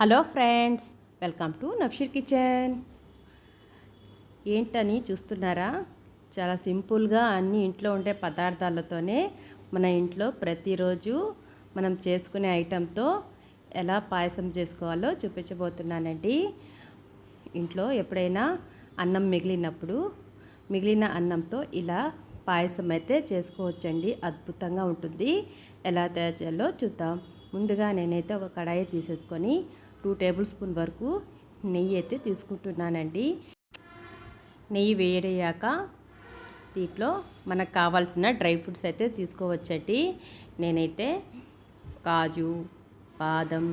Hello friends welcome to Nafsheer kitchen. ఏంటని చూస్తున్నారా? చాలా సింపుల్గా అన్ని ఇంట్లో ఉండే పదార్థాలతోనే మన ఇంట్లో ప్రతిరోజు మనం చేసుకునే ఐటెంతో ఎలా పాయసం చేసుకోవాలో చూపించబోతున్నానండి. ఇంట్లో ఎప్పుడైనా అన్నం మిగిలినప్పుడు మిగిలిన అన్నంతో ఇలా పాయసం అయితే చేసుకోవచ్చండి. అద్భుతంగా ఉంటుంది. ఎలా తయారు చేయాలో చూద్దాం. ముందుగా నేనైతే ఒక కడాయి తీసేసుకొని టూ టేబుల్ స్పూన్ వరకు నెయ్యి అయితే తీసుకుంటున్నానండి. నెయ్యి వేయడయ్యాక దీంట్లో మనకు కావాల్సిన డ్రై ఫ్రూట్స్ అయితే తీసుకోవచ్చండి. నేనైతే కాజు బాదం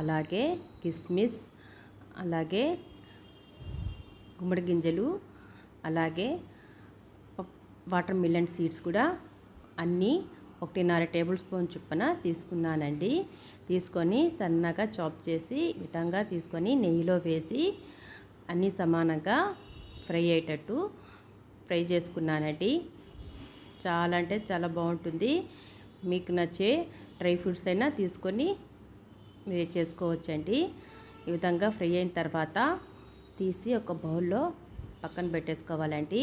అలాగే కిస్మిస్ అలాగే గుమ్మడి గింజలు అలాగే వాటర్ మిలన్ సీడ్స్ కూడా అన్నీ ఒకటిన్నర టేబుల్ స్పూన్ చొప్పున తీసుకున్నానండి. తీసుకొని సన్నగా చాప్ చేసి విధంగా తీసుకొని నెయ్యిలో వేసి అన్నీ సమానంగా ఫ్రై అయ్యేటట్టు ఫ్రై చేసుకున్నానండి. చాలా అంటే చాలా బాగుంటుంది. మీకు నచ్చే డ్రై ఫ్రూట్స్ అయినా తీసుకొని మీరు చేసుకోవచ్చండి. ఈ విధంగా ఫ్రై అయిన తర్వాత తీసి ఒక బౌల్లో పక్కన పెట్టేసుకోవాలండి.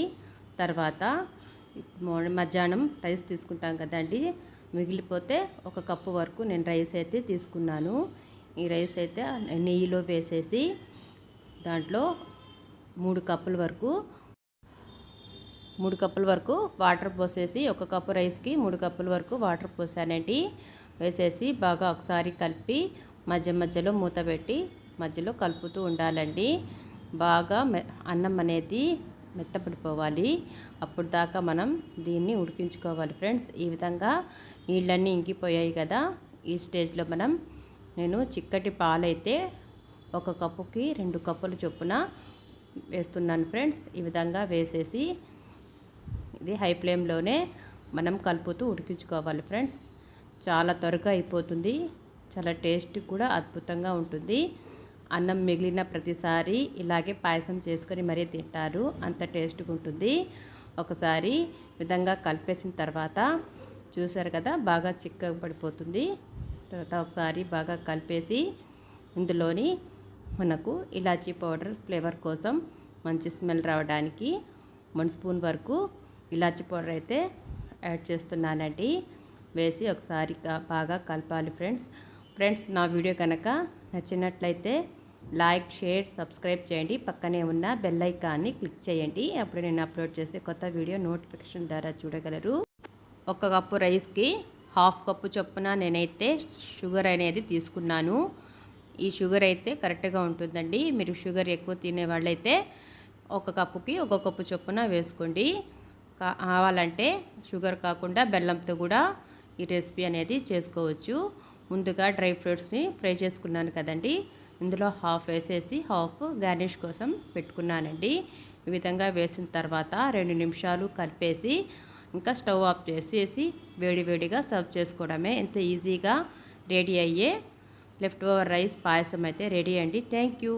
తర్వాత మధ్యాహ్నం రైస్ తీసుకుంటాం కదండి. మిగిలిపోతే ఒక కప్పు వరకు నేను రైస్ అయితే తీసుకున్నాను. ఈ రైస్ అయితే నెయ్యిలో వేసేసి దాంట్లో మూడు కప్పుల వరకు మూడు కప్పుల వరకు వాటర్ పోసేసి ఒక కప్పు రైస్కి మూడు కప్పుల వరకు వాటర్ పోసానండి. వేసేసి బాగా ఒకసారి కలిపి మధ్య మధ్యలో మూత పెట్టి మధ్యలో కలుపుతూ ఉండాలండి. బాగా అన్నం అనేది మెత్తపడిపోవాలి. అప్పుడు దాకా మనం దీన్ని ఉడికించుకోవాలి ఫ్రెండ్స్. ఈ విధంగా నీళ్ళన్నీ ఇంకిపోయాయి కదా. ఈ స్టేజ్లో మనం నేను చిక్కటి పాలైతే ఒక కప్పుకి రెండు కప్పుల చొప్పున వేస్తున్నాను ఫ్రెండ్స్. ఈ విధంగా వేసేసి ఇది హై ఫ్లేమ్లోనే మనం కలుపుతూ ఉడికించుకోవాలి ఫ్రెండ్స్. చాలా త్వరగా అయిపోతుంది. చాలా టేస్ట్ కూడా అద్భుతంగా ఉంటుంది. అన్నం మిగిలిన ప్రతిసారి ఇలాగే పాయసం చేసుకొని మరీ తింటారు. అంత టేస్ట్గా ఉంటుంది ఒకసారి విధంగా కలిపేసిన తర్వాత చూసారు కదా బాగా చిక్కగా పడిపోతుంది తర్వాత ఒకసారి బాగా కలిపేసి ఇందులోని మనకు ఇలాచీ పౌడర్ ఫ్లేవర్ కోసం మంచి స్మెల్ రావడానికి వన్ స్పూన్ వరకు ఇలాచీ పౌడర్ అయితే యాడ్ చేస్తున్నానండి. వేసి ఒకసారి బాగా కలపాలి ఫ్రెండ్స్. ఫ్రెండ్స్ నా వీడియో కనుక నచ్చినట్లయితే లైక్ షేర్ సబ్స్క్రైబ్ చేయండి. పక్కనే ఉన్న బెల్ ఐకాన్ని క్లిక్ చేయండి. అప్పుడు నేను అప్లోడ్ చేసే కొత్త వీడియో నోటిఫికేషన్ ద్వారా చూడగలరు. ఒక కప్పు రైస్కి హాఫ్ కప్పు చొప్పున నేనైతే షుగర్ అనేది తీసుకున్నాను. ఈ షుగర్ అయితే కరెక్ట్గా ఉంటుందండి. మీరు షుగర్ ఎక్కువ తినే వాళ్ళైతే ఒక కప్పుకి ఒక కప్పు చొప్పున వేసుకోండి. కావాలంటే షుగర్ కాకుండా బెల్లంతో కూడా ఈ రెసిపీ అనేది చేసుకోవచ్చు. ముందుగా డ్రై ఫ్రూట్స్ని ఫ్రై చేసుకున్నాను కదండి. ఇందులో హాఫ్ వేసేసి హాఫ్ గార్నిష్ కోసం పెట్టుకున్నానండి. ఈ విధంగా వేసిన తర్వాత రెండు నిమిషాలు కలిపేసి ఇంకా స్టవ్ ఆఫ్ చేసేసి వేడివేడిగా సర్వ్ చేసుకోవడమే. ఎంత ఈజీగా రెడీ అయ్యే లెఫ్ట్ ఓవర్ రైస్ పాయసం అయితే రెడీ అండి. Thank you